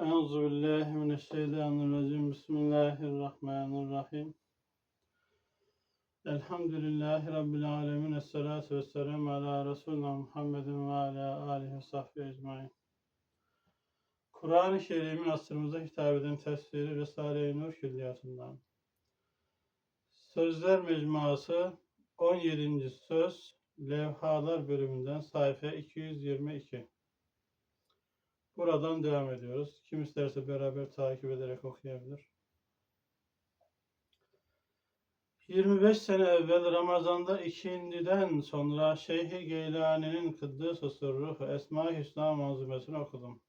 Euzu billahi mineşşeytanirracim. Bismillahirrahmanirrahim. Elhamdülillahi Rabbil alemin. Esselatu vesselamu ala Resulina Muhammedin ve ala alihi ve sahbihi ecmain. Kur'an-ı Kerim'in asrımıza hitap eden tefsiri Risale-i Nur külliyatından. Sözler Mecmuası 17. Söz Levhalar bölümünden sayfa 222. Buradan devam ediyoruz. Kim isterse beraber takip ederek okuyabilir. 25 sene evvel Ramazan'da ikindiden sonra Şeyh-i Geylani'nin Kıddıs-ı Sırruh Esma-i Hüsna manzumesini okudum.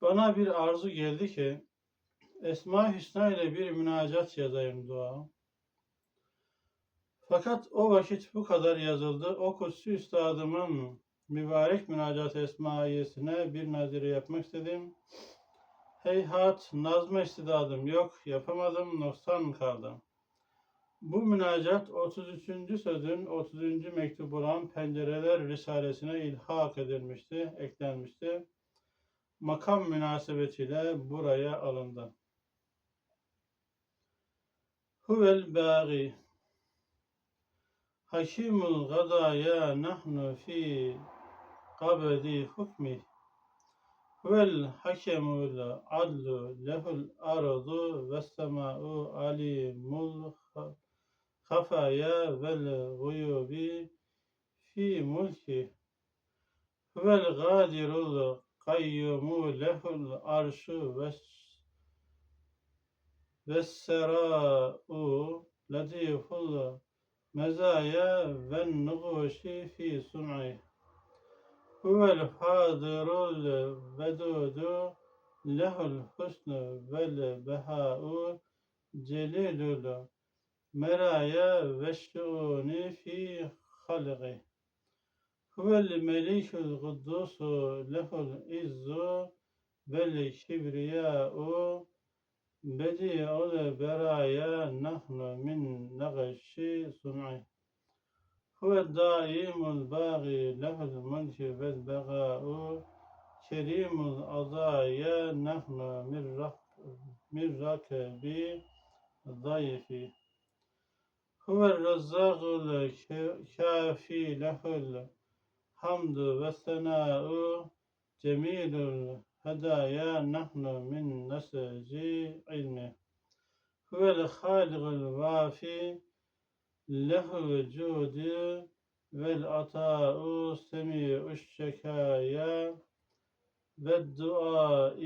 Bana bir arzu geldi ki Esma-i Hüsna ile bir münacat yazayım dua. Fakat o vakit bu kadar yazıldı. O kutsi üstadımın mübarek münacat esmaiyesine bir nazire yapmak istedim. Heyhat, nazma istidadım yok, yapamadım, noksan kaldım. Bu münacat 33. sözün 30. mektup olan Pencereler Risalesine ilhak edilmişti, eklenmişti. Makam münasebetiyle buraya alındı. Huvel bâgi Hakimul gadaya nahnu fi قبل حكمه والحكم العدل له الأرض والسماء عليم الخفايا والغيوب في ملكه والغادر القيوم له الأرش والسراء لطيف المزايا والنقوش في صنعه. Latiful mezaya ve nuguşi fi sun'i huvel hadirul vedudu lehul husnu vel beha'u celilul meraya ve şuuni fi halqi huvel melikul kuddusu lehul هو الدائم الباغي له المنشب بغاء كريم الأضايا نحن من ركبي ضيفي هو الرزاق الكافي له الحمد والثناء. جميل الهدايا نحن من نسج علمه. هو الخالق الوافي له الجود والعطاء سميع الشكايا والدعاء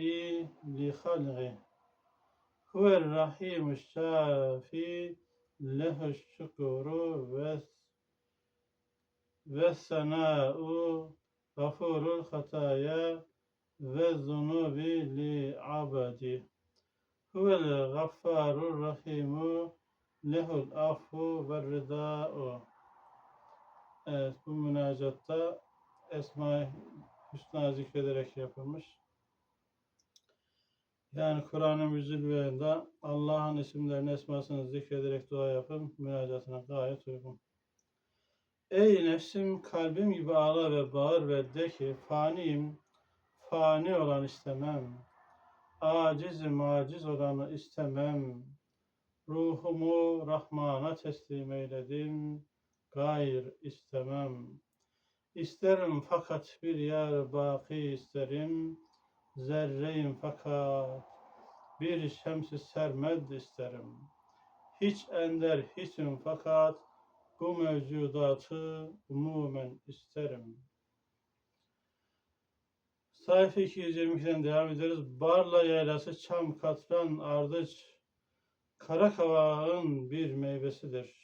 لخلقه هو الرحيم الشافي له الشكر والثناء غفور الخطايا والذنوب لعبده هو الغفار الرحيم lehul afu ve rida'u Evet bu münacatta Esma-i Hüsna zikrederek yapılmış. Yani Kur'an-ı Müzülve'de Allah'ın isimlerini, esmasını zikrederek dua yapın. Münacatına gayet uygun. Ey nefsim kalbim gibi ağla ve bağır ve de ki faniyim, fani olan istemem. Acizim, aciz olanı istemem. Ruhumu Rahman'a teslim eyledim. Gayr istemem. İsterim fakat bir yer baki isterim. Zerreyim fakat bir şemsi sermed isterim. Hiç ender hiçim fakat bu mevcudatı umumen isterim. Sayfa 222'den devam ederiz. Barla yaylası çam katran ardıç kara kavağın bir meyvesidir.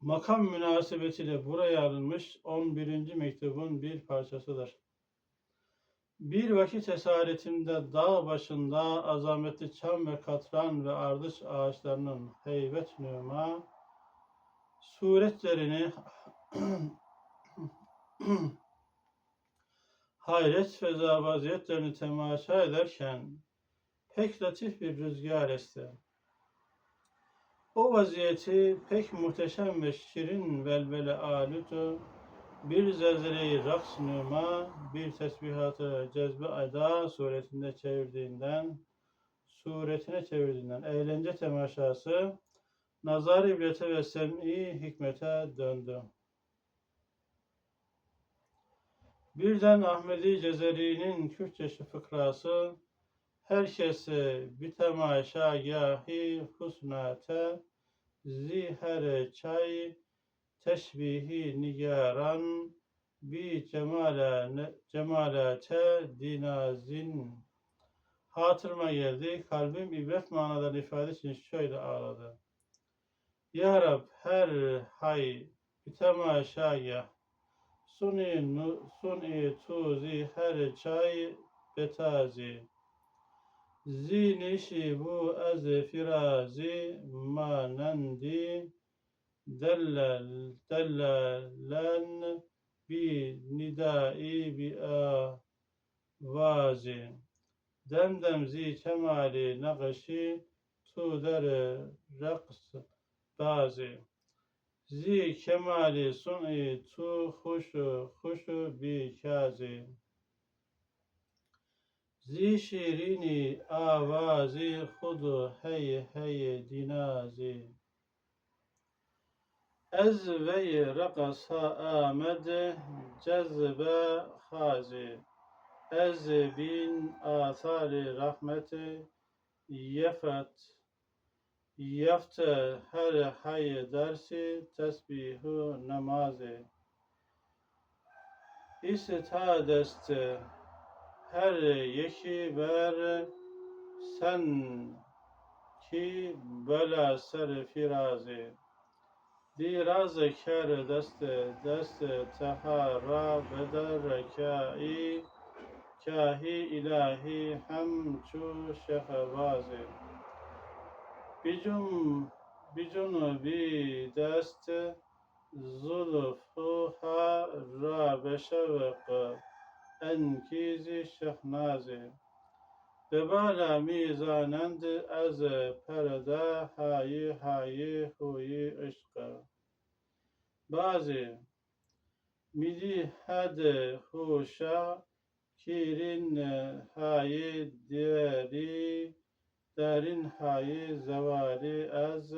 Makam münasebetiyle buraya alınmış 11. mektubun bir parçasıdır. Bir vakit esaretimde dağ başında azametli çam ve katran ve ardıç ağaçlarının heybet nüma suretlerini hayret ve vaziyetlerini temaşa ederken pek latif bir rüzgar esti. O vaziyeti pek muhteşem ve şirin velvele alütü Bir zelzeleyi raks nüma, bir tesbihatı cezbe ayda suretinde çevirdiğinden, suretine çevirdiğinden eğlence temaşası, nazar ibrete ve sem'i hikmete döndü. Birden Ahmedi Cezeri'nin Kürtçeşi fıkrası, herkesi bir temaşagâhi husnate, ziher çay, teşbihi nigaran, bi cemale, cemalate dinazin. Hatırıma geldi, kalbim ibret manalarını ifade için şöyle ağladı. Ya Rab her hay bir temaşagah, suni, suni tuzi her çay betazi. Zinişi bu az firazi manandi. Dellel dellelen bi nidai bi avazi. Demdem zi kemali nakşi tu der raks bazi. Zi kemali sun'i tu huşu huşu bi kazi Zi şirini avazi hudu hey hey dinazi. Ez ve rakasa amed cezbe hazi Ez bin athari rahmeti yefet. Yefte her hay dersi tesbihu namazi. İstadest her yeki ber sen ki bela ser firazi دیراز کر دست دست تهارا بدر کایی کاهی الهی هم چو شهبازی بیجون بیجون بی دست زلفها را بشوق انکیزی شهنازی به بالا میزانند از پرده های های خوی عشق بعضی میدی حد خوشا کیرین های دیری درین های زوالی از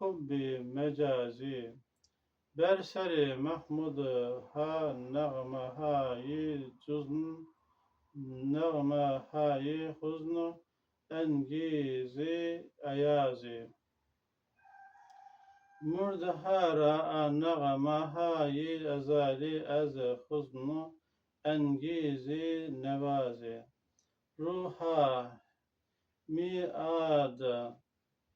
حب مجازی بر سر محمود ها نغمه های جزن نغمه های حزن انگیزی ایازی مرده را نغمه های ازالی از حزن انگیزی نوازی روحا می آد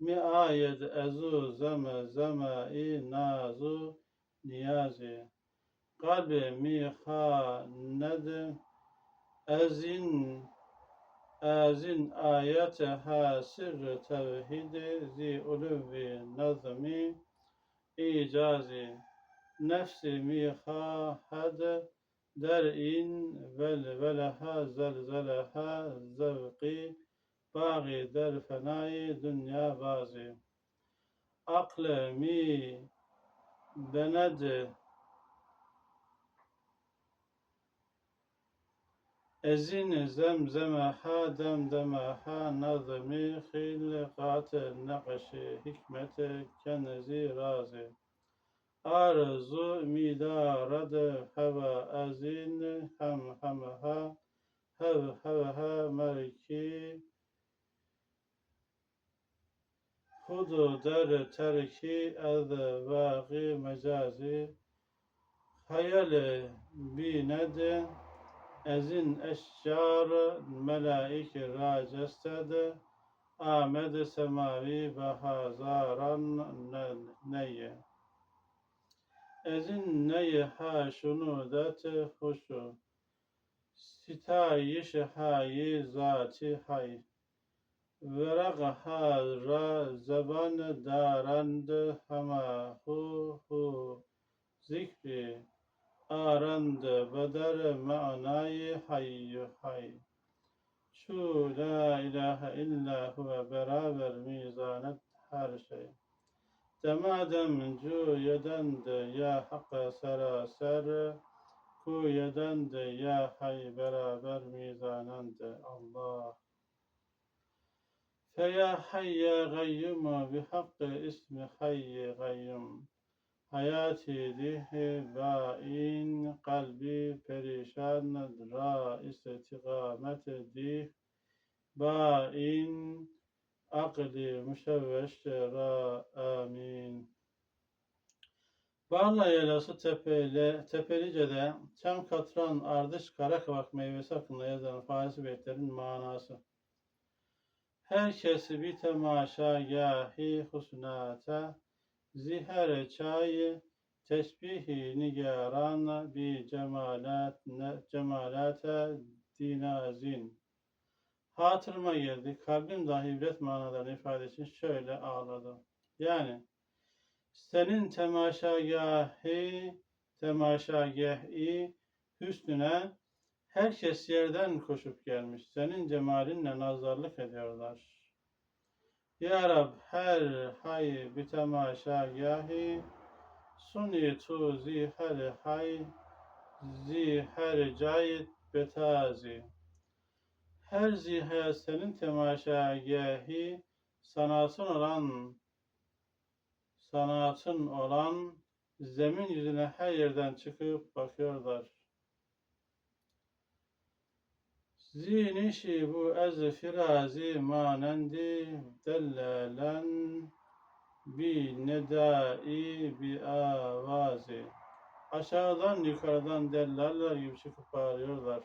می آید ازو زم زمایی نازو نیازی قلب می خواند از این از این آیت ها سر توحید زی علوی نظمی ایجازی نفسی می خواهد در این ولولها زلزلها زوقی باقی در فنای دنیا بازی عقل می denedi. Ezin zemzeme ha demdeme ha nazmi hilkat nakşi hikmeti kendisi razı. Arzu midarad hava ezin hem hem ha hev hev ha merki خود در ترکی از واقع مجازی خیال بیند. از این اشجار ملائک را جسد آمد سماوی به هزاران نیه از این نیه ها شنودت خوشو ستایش های ذاتی های ورق ها را زبان دارند همه هو هو ذکری آرند بدر معنای حی حی شو لا اله الا هو برابر میزاند her şey. Demadem cüyeden de ya hakka seraser Kuyeden de ya hay beraber mizanen de Allah Feya hayya gayyumu bi hakkı ismi hayyi gayyum Hayati dihi bain kalbi perişan ra istikamet dih bain akli müşevveş ra amin. Barla yaylası tepeyle, Tepelice'de çam katran ardış karakavak meyvesi hakkında yazılan Farisi beytlerin manası. Herkesi bir temaşagahi husnata ziher çayı tesbihi nigaran bi cemalat cemalate dinazin. Hatırıma geldi. Kalbim dahi ibret manalarını ifade için şöyle ağladı. Yani senin temaşagahı temaşagahı hüsnüne herkes yerden koşup gelmiş. Senin cemalinle nazarlık ediyorlar. Ya Rab her hay bi temaşagahı suni tu zi her hay zi her cayit betazi. Her zihaya senin temaşagahı sanatın olan sanatın olan zemin yüzüne her yerden çıkıp bakıyorlar. Zinişi bu ez firazi manendi dellalen bi nedai bi avazi. Aşağıdan yukarıdan dellaller gibi çıkıp bağırıyorlar.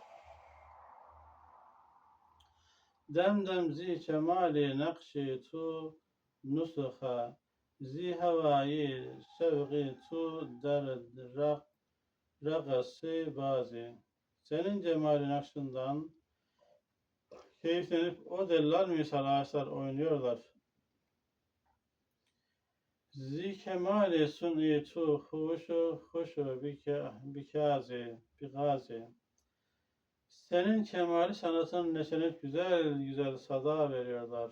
Demdem zi kemali nakşi tu nusuha zi havayı sevgi tu der ragası bazı. Senin cemalin akşından keyiflenip o delal misal ağaçlar oynuyorlar. Zi kemali suni tu huşu huşu bikazi bikazi. Senin kemali sanatın neşenip güzel güzel sada veriyorlar.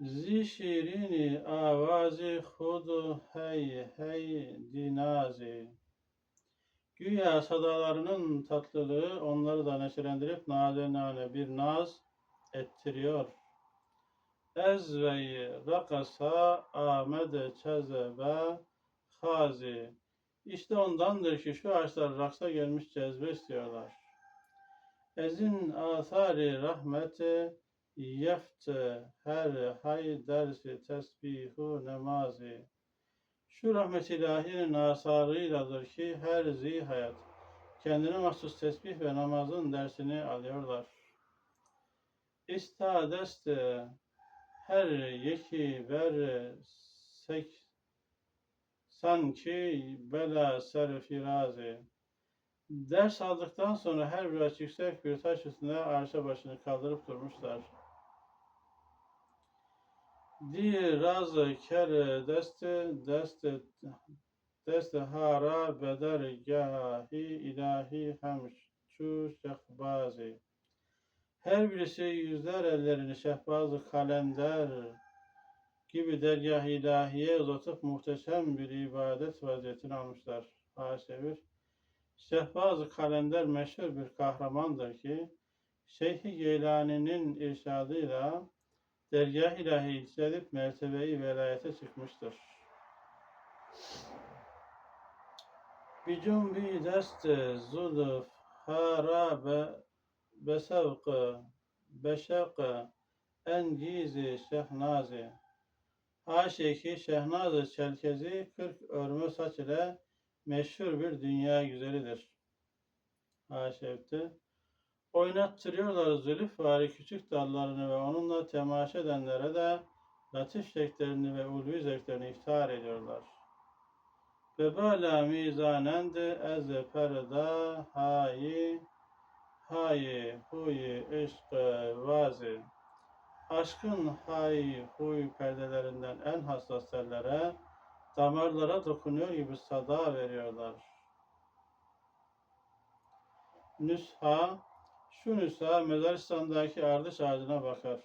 Zi şirini avazi hudu hey hey dinazi. Güya sadalarının tatlılığı onları da neşelendirip nazenane bir naz ettiriyor. Ezveyi rakasa amede çezebe hazi. İşte ondandır ki şu ağaçlar raksa gelmiş cezbe istiyorlar. Ezin athari rahmeti yefte her hay dersi tesbihu nemazi. Şu rahmet ilahinin asarıyladır ki her zi hayat kendine mahsus tesbih ve namazın dersini alıyorlar. İstadeste her yeki ver sek sanki bela serfirazi. Ders aldıktan sonra her biraz yüksek bir taş üstünde arşa başını kaldırıp durmuşlar. Razı kere deste deste deste hara beder gahi ilahi şu şehbazi. Her birisi yüzler ellerini şehbazı kalender gibi dergah ilahiye uzatıp muhteşem bir ibadet vaziyetini almışlar. Haşa bir. Şehbaz-ı Kalender meşhur bir kahramandır ki Şeyh-i Geylani'nin irşadıyla dergah ilahi yükselip mertebeyi velayete çıkmıştır. Bir cumbi dest zuluf harabe besevkı beşevkı engizi şehnazi Haşeki Şehnaz-ı Çelkezi 40 örme saç ile meşhur bir dünya güzelidir. Haşefti. Oynattırıyorlar zülüf vari küçük dallarını ve onunla temaşa edenlere de latif şeklerini ve ulvi zevklerini iftihar ediyorlar. Ve bala mizanendi ez perda hayi hayi huyi eşkı vazi. Aşkın hay huy perdelerinden en hassas tellere, damarlara dokunuyor gibi sada veriyorlar. Nüsha, şu nüsha Mezaristan'daki ardış ağacına bakar.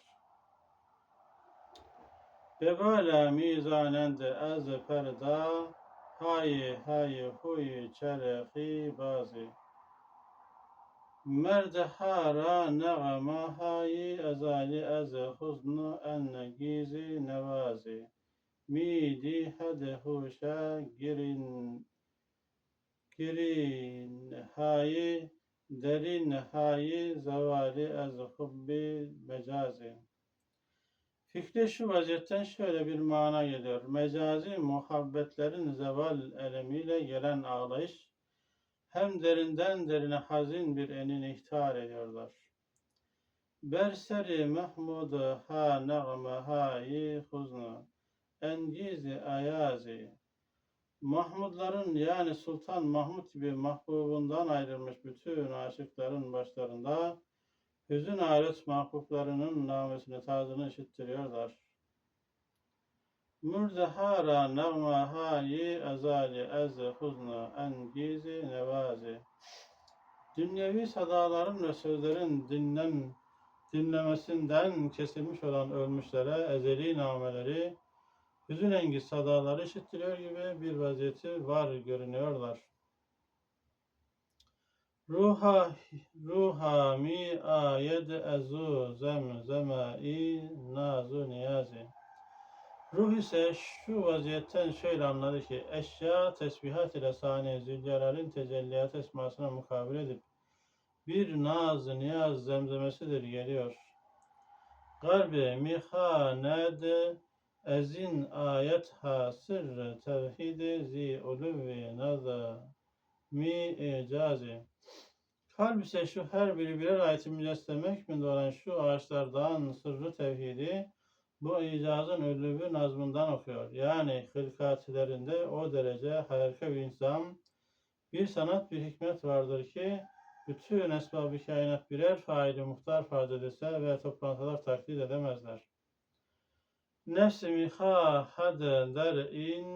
Bebala mizanend az perda Hayi hayi huyi çerehi bazı Merd hara negama hayi ezali az huznu en gizi nevazi Midi hede huşa girin girin derin hayi zavali az hubbi mecazi Fikri şu vaziyetten şöyle bir mana geliyor. Mecazi muhabbetlerin zeval elemiyle gelen ağlayış hem derinden derine hazin bir enin ihtar ediyorlar. Berseri Mahmud ha nağme hayi huznu engizi ayazi Mahmudların yani Sultan Mahmud gibi mahbubundan ayrılmış bütün aşıkların başlarında hüzün alet mahbublarının namesini tadını işittiriyorlar. Mürdehara nağma hayi azali ez huznu engizi nevazi Dünyevi sadaların ve sözlerin dinlen, dinlemesinden kesilmiş olan ölmüşlere ezeli nameleri hüzün engiz sadaları işittiriyor gibi bir vaziyeti var görünüyorlar. Ruha ruha mi ayed ezu zem zemai nazu niyazi. Ruh ise şu vaziyetten şöyle anladı ki eşya tesbihat ile sani Zülcelal'in tecelliyat esmasına mukabil edip bir naz niyaz zemzemesidir geliyor. Garbi mihaned ezin ayet ha sırrı tevhidi zi uluvvi naza mi icazi. Kalb ise şu her biri birer ayeti mücesseme hükmünde olan şu ağaçlardan sırrı tevhidi bu icazın ölümü nazmından okuyor. Yani hılkatilerinde o derece harika bir insan, bir sanat, bir hikmet vardır ki bütün esbab-ı kainat birer faili muhtar farz edilse ve toplantılar taklit edemezler. Nefsi miha hade der in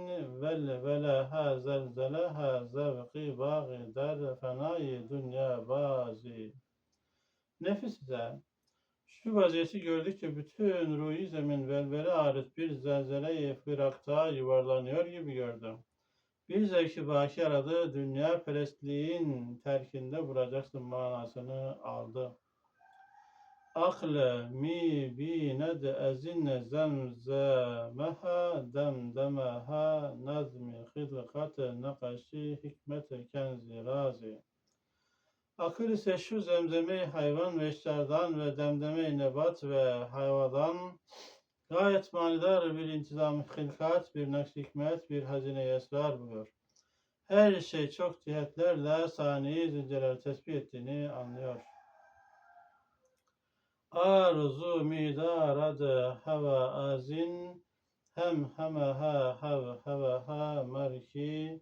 vel velaha zelzeleha zevki bagi der fenayi dünya bazi. Nefis ise şu vaziyeti gördükçe bütün ruhi zemin velvele aret bir zelzele-i firakta yuvarlanıyor gibi gördüm. Bir zevki baki aradı, dünya perestliğin terkinde bulacaksın manasını aldı. Akle mi bined ezin zemzemeha demdemeha nazmi hılkate nakaşi hikmete kenzi razi. Akıl ise şu zemzeme hayvan ve eşlerden ve demdeme nebat ve hayvadan gayet manidar bir intizam hilkat, bir nakş hikmet, bir hazine esrar buluyor. Her şey çok cihetlerle saniye zilceler tespih ettiğini anlıyor. Arzu midarad hava azin. Hem hemeha hav hevaha merki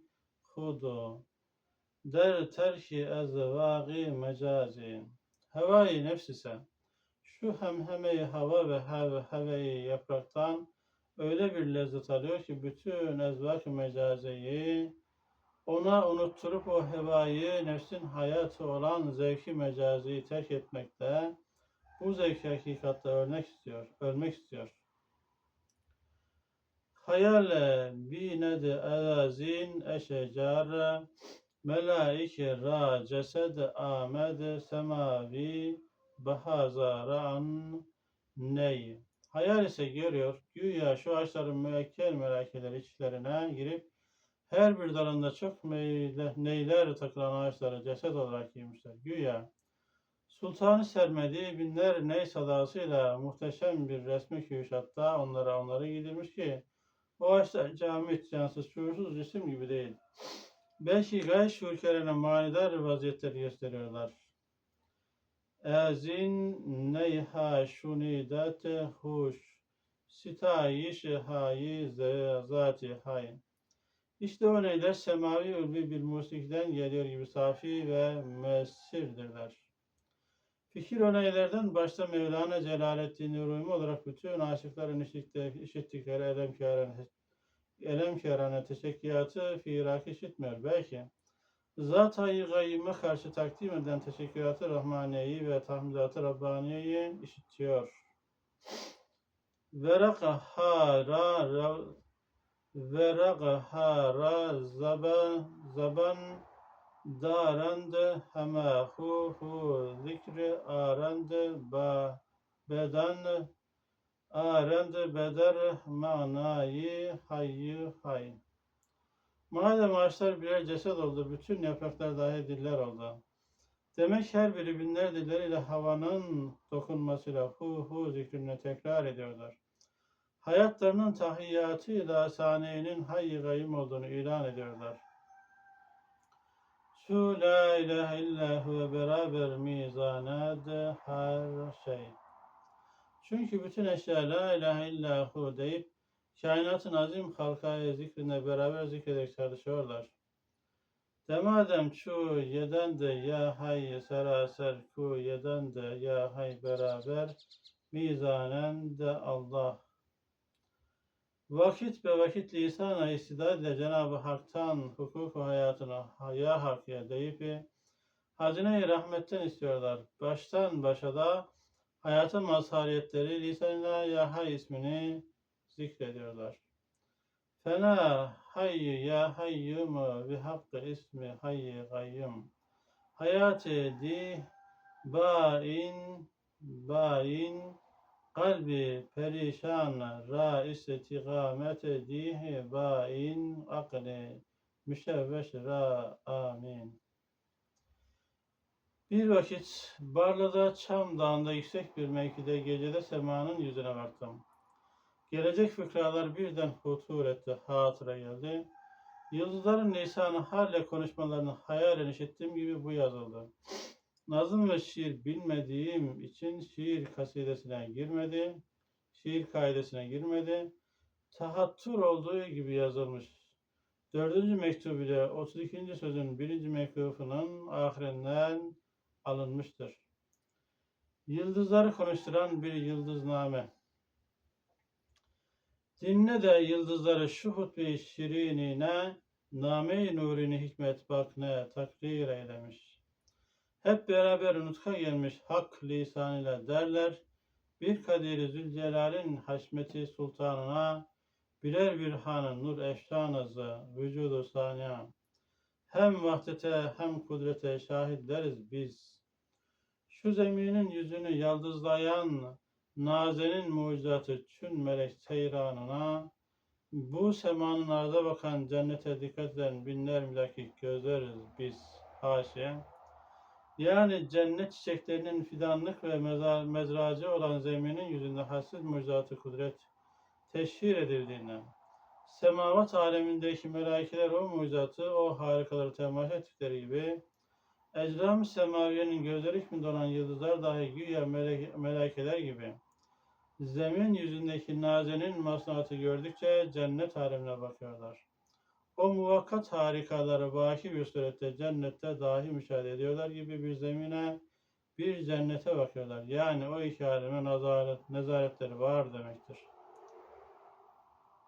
hudu. Der terki ezvagi mecazi. Havai nefs ise şu hemhemeyi hava ve hev heveyi yapraktan öyle bir lezzet alıyor ki bütün ezvak mecazeyi ona unutturup o hevayı nefsin hayatı olan zevki mecaziyi terk etmekte bu zevki hakikatte ölmek istiyor, ölmek istiyor. Hayale binedi elazin eşecar melaike ra cesed amed semavi bahazara an ney. Hayal ise görüyor, güya şu ağaçların müekkel melakeleri içlerine girip her bir dalında çok meyle, neyler takılan ağaçları ceset olarak giymişler. Güya Sultanı sermediği binler ney sadasıyla muhteşem bir resmi küşatta onlara onları giydirmiş ki o ağaçlar camit, cansız, şuursuz cisim gibi değil. Belki gayet şuurkerene manidar vaziyetleri gösteriyorlar. Ezin neyha şunidat huş sitayiş hayi zati hay. İşte o neyler semavi ulvi bir musikiden geliyor gibi safi ve müessirdirler. Fikir örneklerden başta Mevlana Celaleddin Rumi olarak bütün aşıkların işittikleri elemkârane, elemkârane teşekküratı firak işitmiyor. Belki Zat-ı gayyime karşı takdim edilen teşekküratı Rahmaniye'yi ve tahmidatı Rabbaniye'yi işitiyor. Veraka hara ra veraka hara zaban zaban darand hema hu hu zikri arand ba bedan arand beder manayı hayy hay. Madem ağaçlar birer ceset oldu, bütün yapraklar dahi diller oldu. Demek her biri binler dilleriyle havanın dokunmasıyla hu hu zikrini tekrar ediyorlar. Hayatlarının tahiyyatıyla saniyenin hayy gayyum olduğunu ilan ediyorlar. Şu la ilahe illahu ve beraber mizaned her şey. Çünkü bütün eşya la ilahe illahu deyip kainatın azim halkaya zikrine beraber zikrederek çalışıyorlar. Demadem çu yeden de ya hay seraser ku yeden de ya hay beraber mizanen de Allah. Vakit be vakit lisana istidad ile Cenab-ı Hak'tan hukuku hayatına ya hak ya deyip hazine-i rahmetten istiyorlar. Baştan başa da hayatın mazhariyetleri lisanına ya hay ismini zikrediyorlar. Fena hayy ya hayyum bi hakkı ismi hayy gayyum. Hayatı di bain bain kalbi perişan ra istikamet dihi bain akli müşevveş ra amin. Bir vakit Barla'da Çam Dağı'nda yüksek bir mevkide gecede semanın yüzüne baktım. Gelecek fıkralar birden hutur etti, hatıra geldi. Yıldızların lisanı halle konuşmalarını hayalen işittiğim gibi bu yazıldı. Nazım ve şiir bilmediğim için şiir kasidesine girmedi, şiir kaidesine girmedi. Tahattür olduğu gibi yazılmış. Dördüncü mektubu ile 32. sözün birinci mektufunun ahirinden alınmıştır. Yıldızları konuşturan bir yıldızname. Dinle de yıldızları şu hutbe-i şirinine, name-i nurini hikmet bak ne takdir eylemiş. Hep beraber nutka gelmiş hak lisanıyla derler, bir kaderi Zülcelal'in haşmeti sultanına, birer bir hanın nur efşanızı, vücudu saniye. Hem vahdete hem kudrete şahitleriz biz. Şu zeminin yüzünü yaldızlayan nazenin mucizatı çün melek seyranına, bu semanın arda bakan cennete dikkat eden binler milakik gözleriz biz haşiye. Yani cennet çiçeklerinin fidanlık ve mezar, mezracı olan zeminin yüzünde hassiz mucizatı kudret teşhir edildiğinden, semavat alemindeki melaikeler o mucizatı, o harikaları temaşa ettikleri gibi, ecram semaviyenin gözleri hükmünde olan yıldızlar dahi güya melek, melaikeler gibi, zemin yüzündeki nazenin masnuatı gördükçe cennet alemine bakıyorlar. O muvakkat harikaları vaki bir surette cennette dahi müşahede ediyorlar gibi bir zemine, bir cennete bakıyorlar. Yani o iki aleme nazaret, nezaretleri var demektir.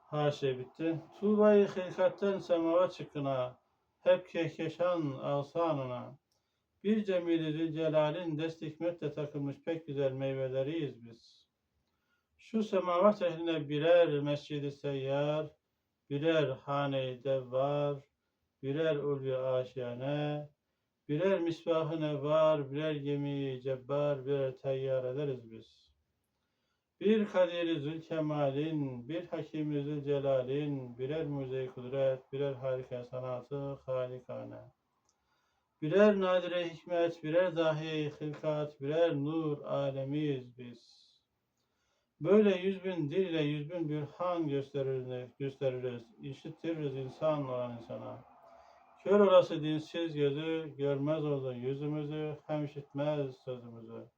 Haşa bitti. Tuğbayı hilkatten semava çıkına, hep kehkeşan alsanına. Bir cemili Zülcelal'in dest hikmetle takılmış pek güzel meyveleriyiz biz. Şu semavat ehline birer mescidi seyyar, birer hane-i devvar, birer ulvi aşiyane, birer misbahı var, birer gemi cebbar, birer ederiz biz. Bir kadiri zülkemalin, bir hakimi zülcelalin, birer mucize kudret, birer harika sanatı halikane. Birer nadire hikmet, birer dahi hilkat, birer nur alemiyiz biz. Böyle yüz bin dil ile yüz bin bürhan gösteririz, gösteririz, işittiririz insan olan insana. Kör olası dinsiz gözü, görmez oldu yüzümüzü, hem işitmez sözümüzü.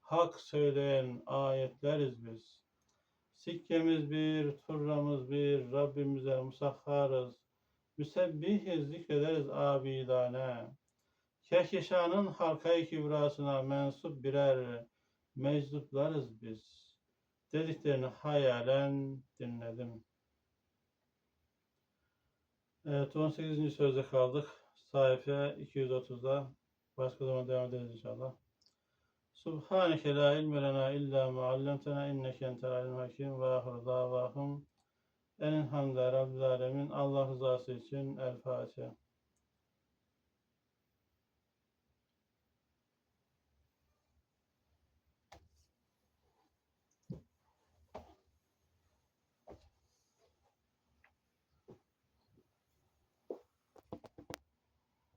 Hak söyleyen ayetleriz biz. Sikkemiz bir, turramız bir, Rabbimize musahharız. Müsebbihiz zikrederiz abidane. Kehkeşanın halkayı kübrasına mensup birer meczuplarız biz dediklerini hayalen dinledim. Evet 18. sözde kaldık. Sayfa 230'da. Başka zaman devam ederiz inşallah. Subhaneke la ilme lena illa ma allamtena inneke entel alim hakim ve ahir davahum Elhamdülillahi Rabbil Alemin. Allah rızası için El Fatiha.